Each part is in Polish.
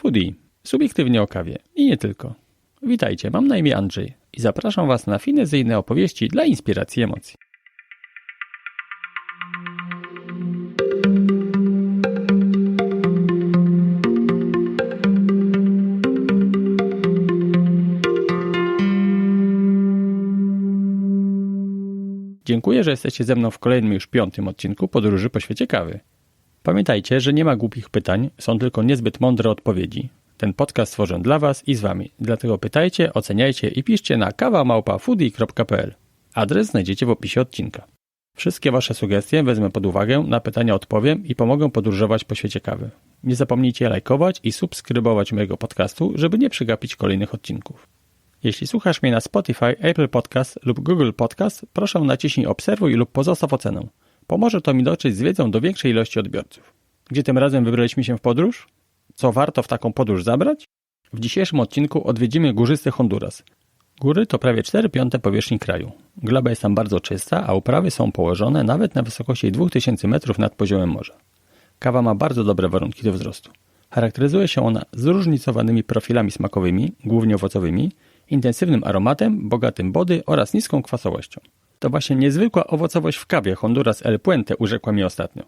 Foodie, subiektywnie o kawie i nie tylko. Witajcie, mam na imię Andrzej i zapraszam Was na finezyjne opowieści dla inspiracji emocji. Dziękuję, że jesteście ze mną w kolejnym już piątym odcinku Podróży po świecie kawy. Pamiętajcie, że nie ma głupich pytań, są tylko niezbyt mądre odpowiedzi. Ten podcast stworzę dla Was i z Wami, dlatego pytajcie, oceniajcie i piszcie na kawamałpa.foodie.pl. Adres znajdziecie w opisie odcinka. Wszystkie Wasze sugestie wezmę pod uwagę, na pytania odpowiem i pomogę podróżować po świecie kawy. Nie zapomnijcie lajkować i subskrybować mojego podcastu, żeby nie przegapić kolejnych odcinków. Jeśli słuchasz mnie na Spotify, Apple Podcast lub Google Podcast, proszę naciśnij obserwuj lub pozostaw ocenę. Pomoże to mi dotrzeć z wiedzą do większej ilości odbiorców. Gdzie tym razem wybraliśmy się w podróż? Co warto w taką podróż zabrać? W dzisiejszym odcinku odwiedzimy górzysty Honduras. Góry to prawie 4 piąte powierzchni kraju. Gleba jest tam bardzo czysta, a uprawy są położone nawet na wysokości 2000 metrów nad poziomem morza. Kawa ma bardzo dobre warunki do wzrostu. Charakteryzuje się ona zróżnicowanymi profilami smakowymi, głównie owocowymi, intensywnym aromatem, bogatym body oraz niską kwasowością. To właśnie niezwykła owocowość w kawie Honduras El Puente urzekła mi ostatnio.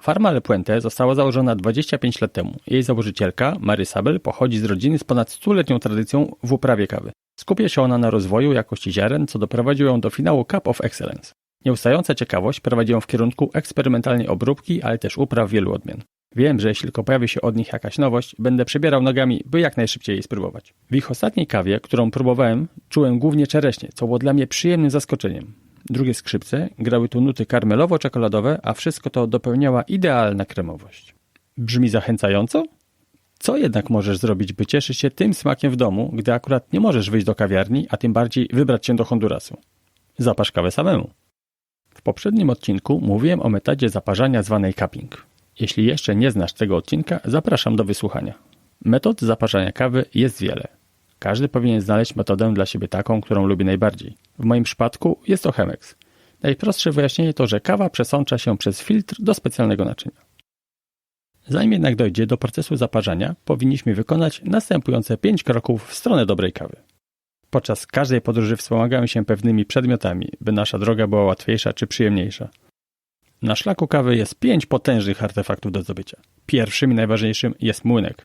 Farma El Puente została założona 25 lat temu. Jej założycielka, Mary Sabel, pochodzi z rodziny z ponad stuletnią tradycją w uprawie kawy. Skupia się ona na rozwoju jakości ziaren, co doprowadziło ją do finału Cup of Excellence. Nieustająca ciekawość prowadzi ją w kierunku eksperymentalnej obróbki, ale też upraw wielu odmian. Wiem, że jeśli tylko pojawi się od nich jakaś nowość, będę przebierał nogami, by jak najszybciej jej spróbować. W ich ostatniej kawie, którą próbowałem, czułem głównie czereśnie, co było dla mnie przyjemnym zaskoczeniem. Drugie skrzypce grały tu nuty karmelowo-czekoladowe, a wszystko to dopełniała idealna kremowość. Brzmi zachęcająco? Co jednak możesz zrobić, by cieszyć się tym smakiem w domu, gdy akurat nie możesz wyjść do kawiarni, a tym bardziej wybrać się do Hondurasu? Zapasz kawę samemu. W poprzednim odcinku mówiłem o metodzie zaparzania zwanej cupping. Jeśli jeszcze nie znasz tego odcinka, zapraszam do wysłuchania. Metod zaparzania kawy jest wiele. Każdy powinien znaleźć metodę dla siebie taką, którą lubi najbardziej. W moim przypadku jest to Chemex. Najprostsze wyjaśnienie to, że kawa przesącza się przez filtr do specjalnego naczynia. Zanim jednak dojdzie do procesu zaparzania, powinniśmy wykonać następujące 5 kroków w stronę dobrej kawy. Podczas każdej podróży wspomagamy się pewnymi przedmiotami, by nasza droga była łatwiejsza czy przyjemniejsza. Na szlaku kawy jest pięć potężnych artefaktów do zdobycia. Pierwszym i najważniejszym jest młynek.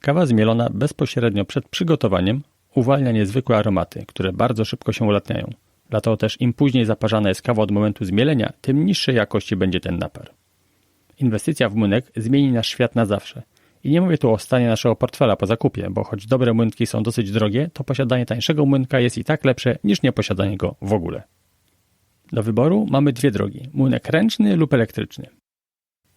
Kawa zmielona bezpośrednio przed przygotowaniem uwalnia niezwykłe aromaty, które bardzo szybko się ulatniają. Dlatego też im później zaparzana jest kawa od momentu zmielenia, tym niższej jakości będzie ten napar. Inwestycja w młynek zmieni nasz świat na zawsze. I nie mówię tu o stanie naszego portfela po zakupie, bo choć dobre młynki są dosyć drogie, to posiadanie tańszego młynka jest i tak lepsze niż nieposiadanie go w ogóle. Do wyboru mamy dwie drogi: młynek ręczny lub elektryczny.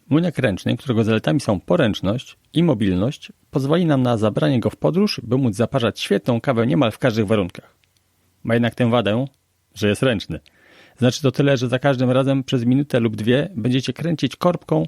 Młynek ręczny, którego zaletami są poręczność i mobilność, pozwoli nam na zabranie go w podróż, by móc zaparzać świetną kawę niemal w każdych warunkach. Ma jednak tę wadę, że jest ręczny. Znaczy to tyle, że za każdym razem przez minutę lub dwie będziecie kręcić korbką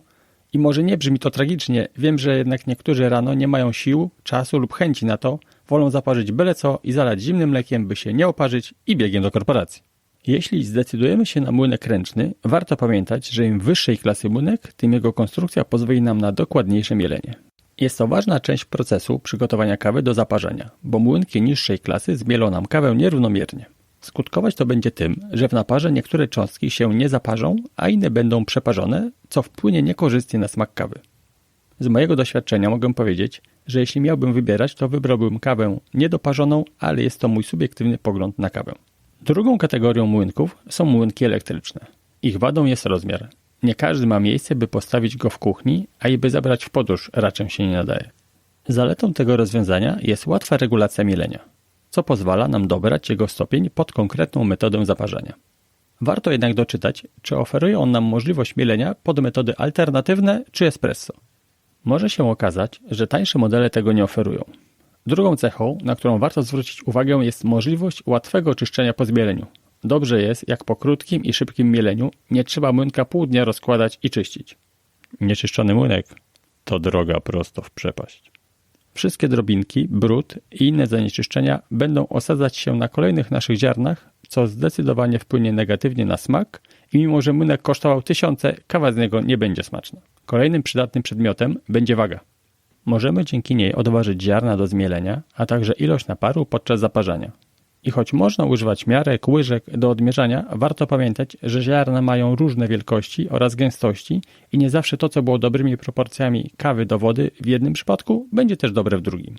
i może nie brzmi to tragicznie, wiem, że jednak niektórzy rano nie mają sił, czasu lub chęci na to, wolą zaparzyć byle co i zalać zimnym mlekiem, by się nie oparzyć i biegiem do korporacji. Jeśli zdecydujemy się na młynek ręczny, warto pamiętać, że im wyższej klasy młynek, tym jego konstrukcja pozwoli nam na dokładniejsze mielenie. Jest to ważna część procesu przygotowania kawy do zaparzenia, bo młynki niższej klasy zmielą nam kawę nierównomiernie. Skutkować to będzie tym, że w naparze niektóre cząstki się nie zaparzą, a inne będą przeparzone, co wpłynie niekorzystnie na smak kawy. Z mojego doświadczenia mogę powiedzieć, że jeśli miałbym wybierać, to wybrałbym kawę niedoparzoną, ale jest to mój subiektywny pogląd na kawę. Drugą kategorią młynków są młynki elektryczne. Ich wadą jest rozmiar. Nie każdy ma miejsce, by postawić go w kuchni, a i by zabrać w podróż raczej się nie nadaje. Zaletą tego rozwiązania jest łatwa regulacja mielenia, co pozwala nam dobrać jego stopień pod konkretną metodę zaparzenia. Warto jednak doczytać, czy oferuje on nam możliwość mielenia pod metody alternatywne czy espresso. Może się okazać, że tańsze modele tego nie oferują. Drugą cechą, na którą warto zwrócić uwagę, jest możliwość łatwego czyszczenia po zmieleniu. Dobrze jest, jak po krótkim i szybkim mieleniu nie trzeba młynka pół dnia rozkładać i czyścić. Nieczyszczony młynek to droga prosto w przepaść. Wszystkie drobinki, brud i inne zanieczyszczenia będą osadzać się na kolejnych naszych ziarnach, co zdecydowanie wpłynie negatywnie na smak i mimo, że młynek kosztował tysiące, kawa z niego nie będzie smaczna. Kolejnym przydatnym przedmiotem będzie waga. Możemy dzięki niej odważyć ziarna do zmielenia, a także ilość naparu podczas zaparzania. I choć można używać miarek, łyżek do odmierzania, warto pamiętać, że ziarna mają różne wielkości oraz gęstości i nie zawsze to, co było dobrymi proporcjami kawy do wody w jednym przypadku, będzie też dobre w drugim.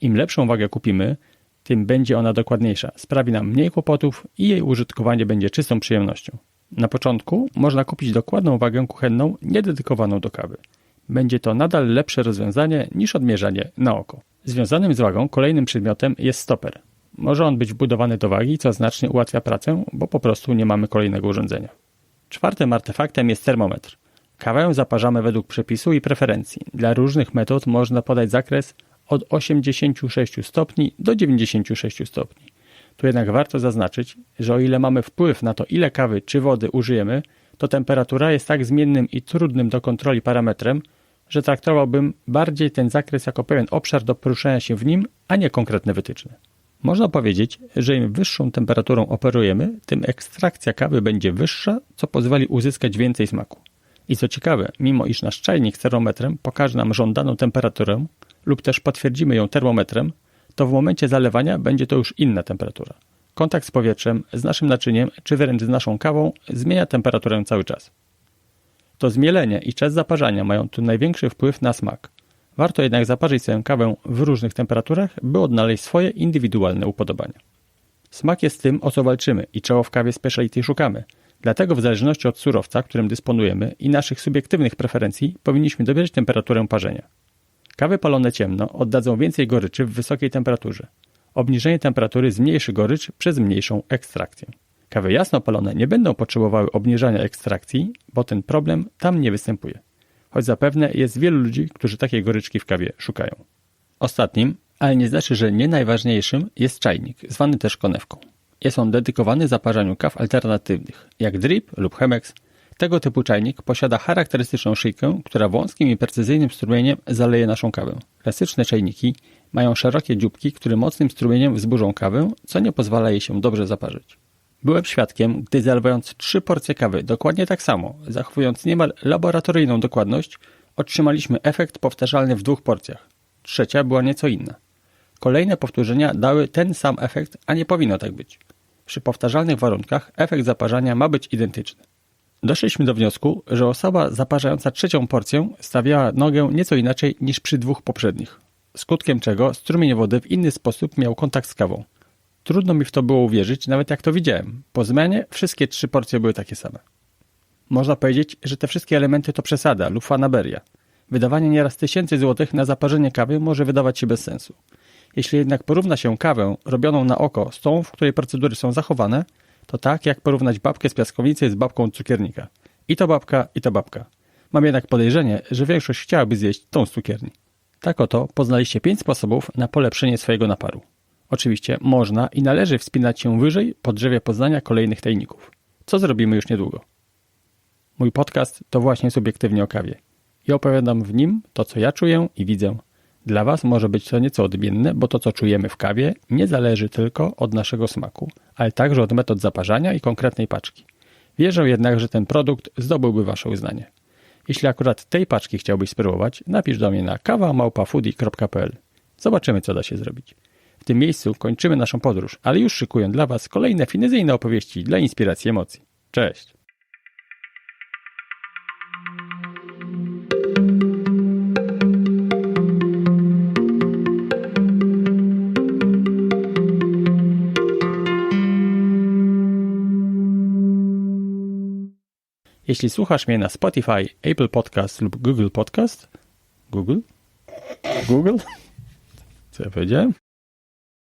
Im lepszą wagę kupimy, tym będzie ona dokładniejsza, sprawi nam mniej kłopotów i jej użytkowanie będzie czystą przyjemnością. Na początku można kupić dokładną wagę kuchenną niededykowaną do kawy. Będzie to nadal lepsze rozwiązanie niż odmierzanie na oko. Związanym z wagą kolejnym przedmiotem jest stoper. Może on być wbudowany do wagi, co znacznie ułatwia pracę, bo po prostu nie mamy kolejnego urządzenia. Czwartym artefaktem jest termometr. Kawę zaparzamy według przepisu i preferencji. Dla różnych metod można podać zakres od 86 stopni do 96 stopni. Tu jednak warto zaznaczyć, że o ile mamy wpływ na to, ile kawy czy wody użyjemy, to temperatura jest tak zmiennym i trudnym do kontroli parametrem, że traktowałbym bardziej ten zakres jako pewien obszar do poruszania się w nim, a nie konkretne wytyczne. Można powiedzieć, że im wyższą temperaturą operujemy, tym ekstrakcja kawy będzie wyższa, co pozwoli uzyskać więcej smaku. I co ciekawe, mimo iż nasz czajnik z termometrem pokaże nam żądaną temperaturę lub też potwierdzimy ją termometrem, to w momencie zalewania będzie to już inna temperatura. Kontakt z powietrzem, z naszym naczyniem, czy wręcz z naszą kawą zmienia temperaturę cały czas. To zmielenie i czas zaparzania mają tu największy wpływ na smak. Warto jednak zaparzyć sobie kawę w różnych temperaturach, by odnaleźć swoje indywidualne upodobania. Smak jest tym, o co walczymy i czego w kawie speciality szukamy. Dlatego w zależności od surowca, którym dysponujemy i naszych subiektywnych preferencji powinniśmy dobierać temperaturę parzenia. Kawy palone ciemno oddadzą więcej goryczy w wysokiej temperaturze. Obniżenie temperatury zmniejszy gorycz przez mniejszą ekstrakcję. Kawy jasno palone nie będą potrzebowały obniżania ekstrakcji, bo ten problem tam nie występuje. Choć zapewne jest wielu ludzi, którzy takiej goryczki w kawie szukają. Ostatnim, ale nie znaczy, że nie najważniejszym, jest czajnik, zwany też konewką. Jest on dedykowany zaparzaniu kaw alternatywnych, jak drip lub chemex. Tego typu czajnik posiada charakterystyczną szyjkę, która wąskim i precyzyjnym strumieniem zaleje naszą kawę. Klasyczne czajniki mają szerokie dzióbki, które mocnym strumieniem wzburzą kawę, co nie pozwala jej się dobrze zaparzyć. Byłem świadkiem, gdy zalewając trzy porcje kawy dokładnie tak samo, zachowując niemal laboratoryjną dokładność, otrzymaliśmy efekt powtarzalny w dwóch porcjach. Trzecia była nieco inna. Kolejne powtórzenia dały ten sam efekt, a nie powinno tak być. Przy powtarzalnych warunkach efekt zaparzania ma być identyczny. Doszliśmy do wniosku, że osoba zaparzająca trzecią porcję stawiała nogę nieco inaczej niż przy dwóch poprzednich, skutkiem czego strumień wody w inny sposób miał kontakt z kawą. Trudno mi w to było uwierzyć, nawet jak to widziałem. Po zmianie wszystkie trzy porcje były takie same. Można powiedzieć, że te wszystkie elementy to przesada lub fanaberia. Wydawanie nieraz tysięcy złotych na zaparzenie kawy może wydawać się bez sensu. Jeśli jednak porówna się kawę robioną na oko z tą, w której procedury są zachowane, to tak jak porównać babkę z piaskownicy z babką cukiernika. I to babka, i to babka. Mam jednak podejrzenie, że większość chciałaby zjeść tą z cukierni. Tak oto poznaliście pięć sposobów na polepszenie swojego naparu. Oczywiście można i należy wspinać się wyżej po drzewie poznania kolejnych tajników, co zrobimy już niedługo. Mój podcast to właśnie subiektywnie o kawie. I opowiadam w nim to, co ja czuję i widzę. Dla Was może być to nieco odmienne, bo to, co czujemy w kawie, nie zależy tylko od naszego smaku, ale także od metod zaparzania i konkretnej paczki. Wierzę jednak, że ten produkt zdobyłby Wasze uznanie. Jeśli akurat tej paczki chciałbyś spróbować, napisz do mnie na kawamałpafoodie.pl. Zobaczymy, co da się zrobić. W tym miejscu kończymy naszą podróż, ale już szykuję dla Was kolejne finezyjne opowieści dla inspiracji emocji. Cześć! Jeśli słuchasz mnie na Spotify, Apple Podcast lub Google Podcast, Google? Google? Co ja powiedziałem?